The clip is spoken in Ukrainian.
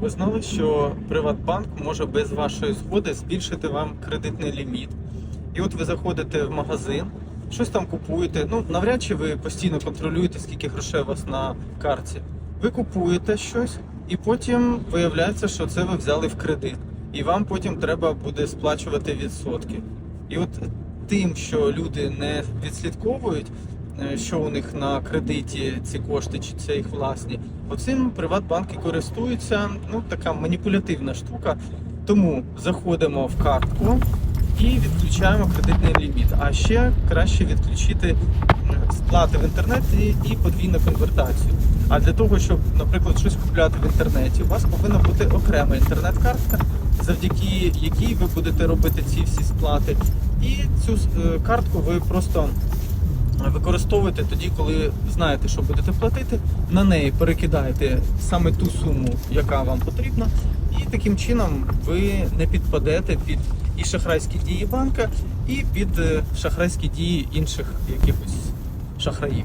Ви знали, що Приватбанк може без вашої згоди збільшити вам кредитний ліміт. І от ви заходите в магазин, щось там купуєте. Ну, навряд чи ви постійно контролюєте, скільки грошей у вас на карті. Ви купуєте щось, і потім виявляється, що це ви взяли в кредит. І вам потім треба буде сплачувати відсотки. І от тим, що люди не відслідковують, що у них на кредиті ці кошти, чи це їх власні, оцим приватбанки користуються. Ну, така маніпулятивна штука. Тому заходимо в картку і відключаємо кредитний ліміт. А ще краще відключити сплати в інтернеті і подвійну конвертацію. А для того, щоб, наприклад, щось купляти в інтернеті, у вас повинна бути окрема інтернет-картка, завдяки якій ви будете робити ці всі сплати. І цю е, картку ви просто використовуєте тоді, коли знаєте, що будете платити. На неї перекидаєте саме ту суму, яка вам потрібна, і таким чином ви не підпадете під і шахрайські дії банка, і під е, шахрайські дії інших якихось шахраїв.